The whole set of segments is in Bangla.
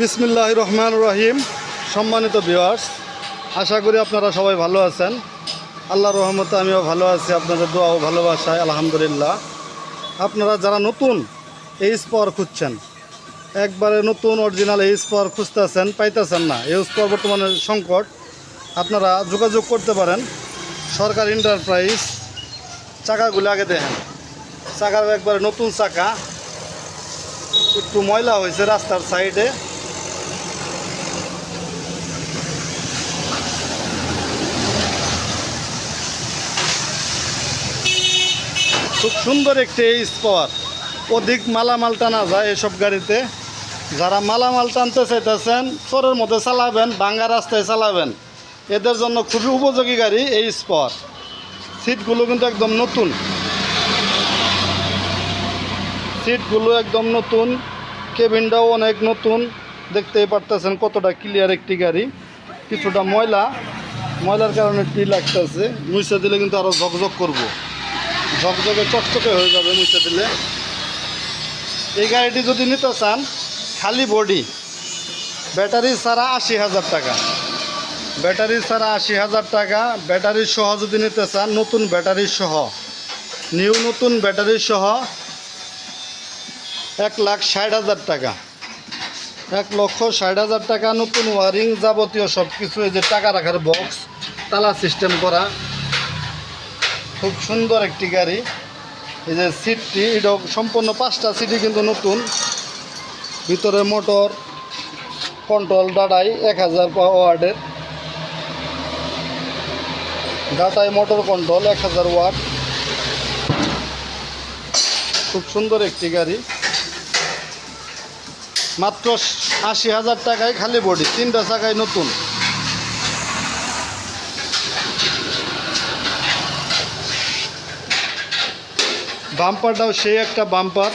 বিসমিল্লাহ রহমান রহিম। সম্মানিত ভিউয়ার্স আশা করি আপনারা সবাই ভালো আছেন। আল্লাহ রহমতে আমিও ভালো আছি, আপনাদের দোয়া ও ভালোবাসায়, আলহামদুলিল্লাহ। আপনারা যারা নতুন এইচ পাওয়ার খুঁজছেন, একবারে নতুন অরিজিনাল এইচ পাওয়ার খুঁজতেছেন, পাইতেছেন না। এইচ পাওয়ার বর্তমানে সংকট। আপনারা যোগাযোগ করতে পারেন। সরকার এন্টারপ্রাইজ চাকাগুলো আগে দেখেন। চাকার একবারে নতুন চাকা। একটু ময়লা হয়েছে রাস্তার সাইডে খুব সুন্দর একটি স্পট। অধিক মালামাল টানা যায় এসব গাড়িতে। যারা মালামাল টানতে চাইতেছেন, চোরের মধ্যে চালাবেন বাঙ্গা রাস্তায় চালাবেন, এদের জন্য খুবই উপযোগী গাড়ি এই স্পট। সিটগুলো কিন্তু একদম নতুন। সিটগুলো একদম নতুন। কেবিনটাও অনেক নতুন। দেখতেই পারতেছেন কতটা ক্লিয়ার একটি গাড়ি। কিছুটা ময়লা। ময়লার কারণে টি লাগতেছে? মুছে দিলে কিন্তু আরও ঝকঝক করব। ঝকঝকে, চকচকে হয়ে যাবে মুছে দিলে। এই গাড়িটি যদি নিতে চান, খালি বডি, ব্যাটারি ছাড়া আশি হাজার টাকা। ব্যাটারি ছাড়া আশি হাজার টাকা, ব্যাটারি সহ যদি নিতে চান, নতুন ব্যাটারি সহ, নিউ নতুন ব্যাটারি সহ, এক লাখ ষাট হাজার টাকা। এক লক্ষ ষাট হাজার টাকা, নতুন ওয়ারিং যাবতীয় সব কিছু এই যে টাকা রাখার বক্স তালা সিস্টেম করা খুব সুন্দর একটি গাড়ি। এই যে সিটটি, এটা সম্পূর্ণ পাঁচটা সিটই কিন্তু নতুন। ভিতরে মোটর, কন্ট্রোল ডাটাই এক হাজার ওয়ার্ডের। ডাটাই মোটর কন্ট্রোল, এক হাজার ওয়াট খুব সুন্দর একটি গাড়ি। মাত্র আশি হাজার টাকায় খালি বডি, তিনটা চাকায় নতুন। বাম্পারটাও সেই একটা বাম্পার।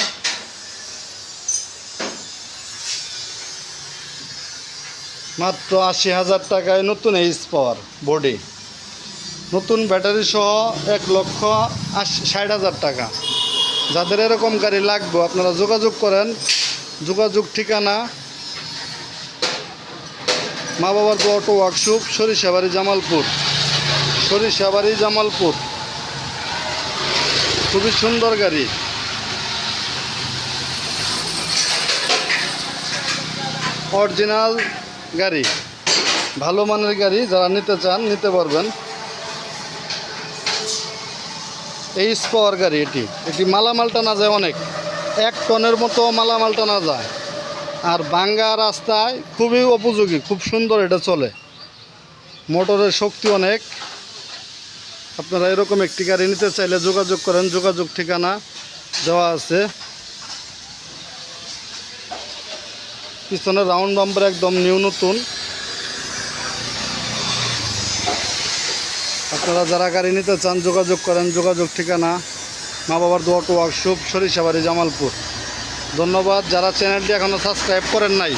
মাত্র আশি হাজার টাকায় নতুন এইচ পাওয়ার বডি নতুন ব্যাটারি সহ এক লক্ষ আশি, ষাট হাজার টাকা। যাদের এরকম গাড়ি লাগবে, আপনারা যোগাযোগ করেন। যোগাযোগ ঠিকানা মা বাবার অটো ওয়ার্কশপ সরিষাবাড়ি জামালপুর। সরিষাবাড়ি জামালপুর। খুবই সুন্দর গাড়ি। অরিজিনাল গাড়ি। ভালো মানের গাড়ি, যারা নিতে চান, নিতে পারবেন। এই স্পাওয়ার গাড়ি এটি। এটি মালামাল টানা যায় অনেক। এক টনের মতো মালামাল টানা যায়। আর বাঙ্গা রাস্তায় খুবই উপযোগী, খুব সুন্দর এটা চলে। মোটরের শক্তি অনেক। আপনারা এরকম একটি গাড়ি নিতে চাইলে যোগাযোগ করেন, যোগাযোগ ঠিকানা দেওয়া আছে। পিছনে রাউন্ড নাম্বার একদম নিউ, নতুন। আপনারা যারা গাড়ি নিতে চান, যোগাযোগ করেন, যোগাযোগ ঠিকানা মা বাবার দোয়াটো ওয়ার্কশপ সরিষাবাড়ি, জামালপুর। ধন্যবাদ। যারা চ্যানেলটি এখনও সাবস্ক্রাইব করেন নাই,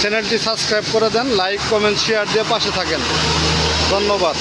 চ্যানেলটি সাবস্ক্রাইব করে দেন, লাইক, কমেন্ট, শেয়ার দিয়ে পাশে থাকেন। ধন্যবাদ।